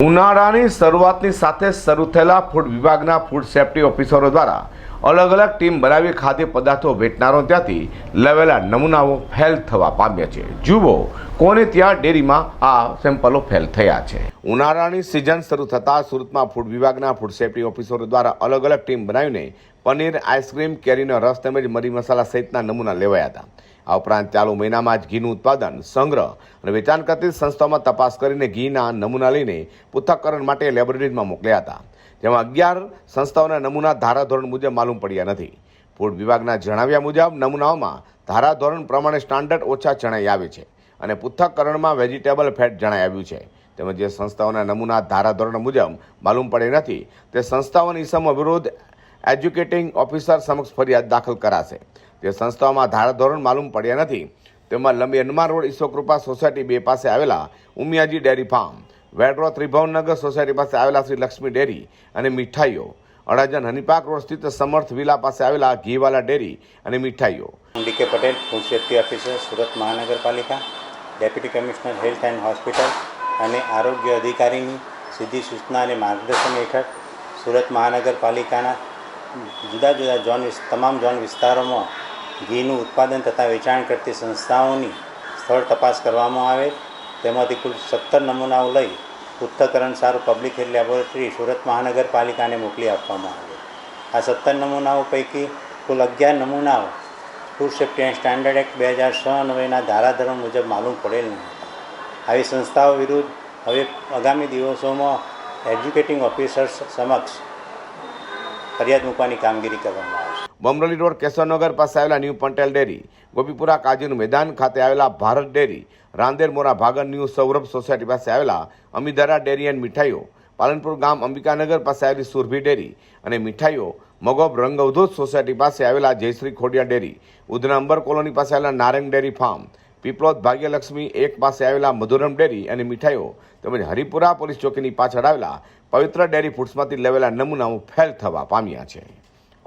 ઉનાળાની શરૂઆતની સાથે શરૂ થયેલા ફૂડ વિભાગના ફૂડ સેફ્ટી ઓફિસરો દ્વારા અલગ અલગ ટીમ બનાવી ખાદ્ય પદાર્થો વેચનારો ત્યાંથી લેવેલા નમૂનાઓ ફેલ થવા પામ્યા છે. જુઓ, કોને ત્યાં ડેરીમાં આ સેમ્પલો ફેલ થયા છે. ઉનાળાની સિઝન શરૂ થતાં સુરતમાં ફૂડ વિભાગના ફૂડ સેફ્ટી ઓફિસરો દ્વારા અલગ અલગ ટીમ બનાવીને પનીર, આઈસ્ક્રીમ, કેરીનો રસ તેમજ મરી મસાલા સહિતના નમૂના લેવાયા હતા. આ ઉપરાંત ચાલુ મહિનામાં જ ઘીનું ઉત્પાદન, સંગ્રહ અને વેચાણ કરતી સંસ્થાઓમાં તપાસ કરીને ઘીના નમૂના લઈને પૃથ્થકરણ માટે લેબોરેટરીમાં મોકલ્યા હતા. જેમાં અગિયાર સંસ્થાઓના નમૂના ધારાધોરણ મુજબ માલુમ પડ્યા નથી. ફૂડ વિભાગના જણાવ્યા મુજબ, નમૂનાઓમાં ધારાધોરણ પ્રમાણે સ્ટાન્ડર્ડ ઓછા જણાઈ આવે છે અને પૃથ્થકરણમાં વેજીટેબલ ફેટ જણાઈ આવ્યું છે. તેમજ જે સંસ્થાઓના નમૂના ધારાધોરણ મુજબ માલુમ પડે નથી, તે સંસ્થાઓની ઇસમો વિરુદ્ધ એજ્યુકેટિંગ ઓફિસર સમક્ષ ફરિયાદ દાખલ કરાશે. જે સંસ્થાઓમાં ધારાધોરણ માલુમ પડ્યા નથી, તેમાં લંબી હનુમાન રોડ ઈસોકૃપા સોસાયટી બે પાસે આવેલા ઉમિયાજી ડેરી ફાર્મ વેડરો ત્રિભુવનનગર સોસાયટી પાસે આવેલા શ્રી લક્ષ્મી ડેરી અને મીઠાઈઓ. અડાજણ હનીપાક રોડ સ્થિત સમર્થ વિલા પાસે આવેલા ઘીવાલા ડેરી અને મીઠાઈઓ. DK Patel, food officer, Surat મહાનગરપાલિકા, deputy commissioner, health and hospital અને આરોગ્ય અધિકારીની સીધી સૂચના અને માર્ગદર્શન હેઠળ સુરત મહાનગરપાલિકાના જુદા જુદા ઝોન તમામ ઝોન વિસ્તારોમાં ઘીનું ઉત્પાદન તથા વેચાણ કરતી સંસ્થાઓની સ્થળ તપાસ કરવામાં આવે. તેમાંથી કુલ સત્તર નમૂનાઓ લઈ પૃથ્થકરણ સારું પબ્લિક હેલ્થ લેબોરેટરી સુરત મહાનગરપાલિકાને મોકલી આપવામાં આવે. આ સત્તર નમૂનાઓ પૈકી કુલ અગિયાર નમૂનાઓ food safety and standard act બે હજાર છ નવેના ધારાધોરણ મુજબ માલુમ પડેલ ન આવી સંસ્થાઓ વિરુદ્ધ હવે આગામી દિવસોમાં એજ્યુકેટિંગ ઓફિસર્સ સમક્ષ ફરિયાદ મૂકવાની કામગીરી કરવામાં આવશે બમરોલી રોડ કેશવનગર પાસે આવેલા ન્યૂ પંટેલ ડેરી, ગોપીપુરા કાજીનું મેદાન ખાતે આવેલા Bharat dairy, Rander Morabhagal new Saurabh society પાસે આવેલા અમીધારા ડેરી એન્ડ મીઠાઈઓ, પાલનપુર ગામ અંબિકાનગર પાસે આવેલી સુરભી ડેરી અને મીઠાઈઓ, મગોબ રંગઅવધૂત સોસાયટી પાસે આવેલા જયશ્રી ખોડિયા ડેરી, ઉધના અંબર કોલોની પાસે આવેલા નારંગ ડેરી ફાર્મ, પીપલોદ ભાગ્યલક્ષ્મી એક પાસે આવેલા મધુરમ ડેરી અને મીઠાઈઓ, તેમજ હરિપુરા પોલીસ ચોકીની પાછળ આવેલા પવિત્ર ડેરી ફૂડ્સમાંથી લેવેલા નમૂનાઓ ફેલ થવા પામ્યા છે.